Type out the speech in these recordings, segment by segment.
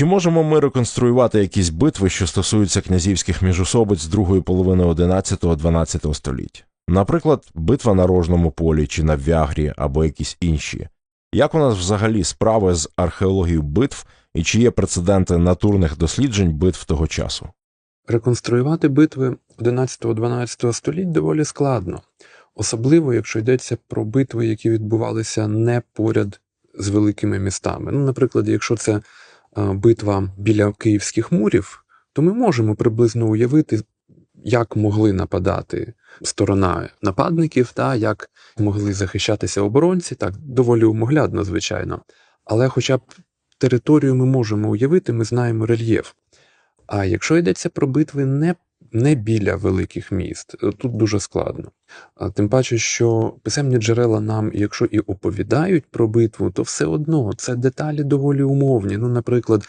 Чи можемо ми реконструювати якісь битви, що стосуються князівських міжособиць другої половини 11-12 століть? Наприклад, битва на рожному полі чи на Вягрі або якісь інші. Як у нас взагалі справи з археологією битв і чи є прецеденти натурних досліджень битв того часу? Реконструювати битви 11-12 століть доволі складно, особливо якщо йдеться про битви, які відбувалися не поряд з великими містами. Ну, наприклад, якщо це битва біля київських мурів, то ми можемо приблизно уявити, як могли нападати сторона нападників, та як могли захищатися оборонці, так доволі умоглядно, звичайно. Але хоча б територію ми можемо уявити, ми знаємо рельєф. А якщо йдеться про битви не, не біля великих міст, е, тут дуже складно. Тим паче, що писемні джерела нам, якщо і оповідають про битву, то все одно це деталі доволі умовні. Ну, наприклад,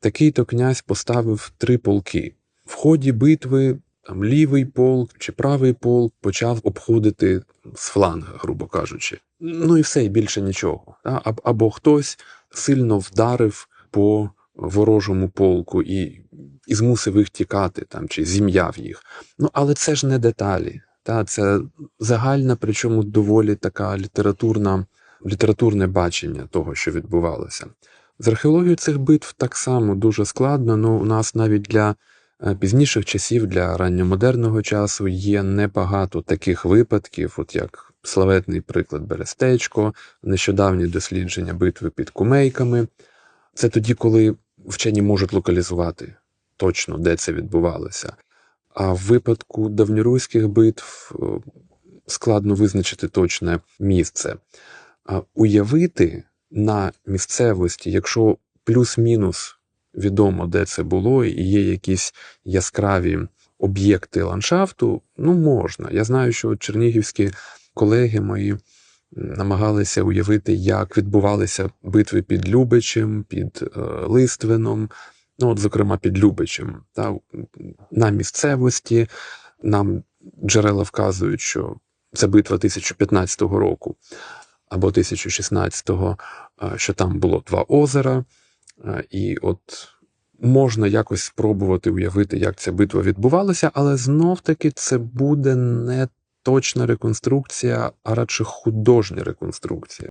такий-то князь поставив три полки. В ході битви там лівий полк чи правий полк почав обходити з фланга, грубо кажучи. Ну і все, і більше нічого. Або хтось сильно вдарив по ворожому полку і, і змусив їх тікати там, чи зім'яв їх. Ну, але це ж не деталі. Та? Це загальна, причому доволі така літературна, літературне бачення того, що відбувалося. З археологією цих битв так само дуже складно, ну у нас навіть для е, пізніших часів, для ранньомодерного часу є небагато таких випадків, от як славетний приклад Берестечко, нещодавні дослідження битви під кумейками. Це тоді, коли вчені можуть локалізувати точно, де це відбувалося. А в випадку давньоруських битв е, складно визначити точне місце. Уявити на місцевості, якщо плюс-мінус відомо, де це було, і є якісь яскраві об'єкти ландшафту, ну можна. Я знаю, що чернігівські колеги мої намагалися уявити, як відбувалися битви під Любичем, під е, Листвином, ну, от, зокрема, під Любичем. Та, на місцевості нам джерела вказують, що це битва 1015 року або 1016-го, е, що там було два озера, і от можна якось спробувати уявити, як ця битва відбувалася, але знов-таки це буде не точна реконструкція, а радше художня реконструкція.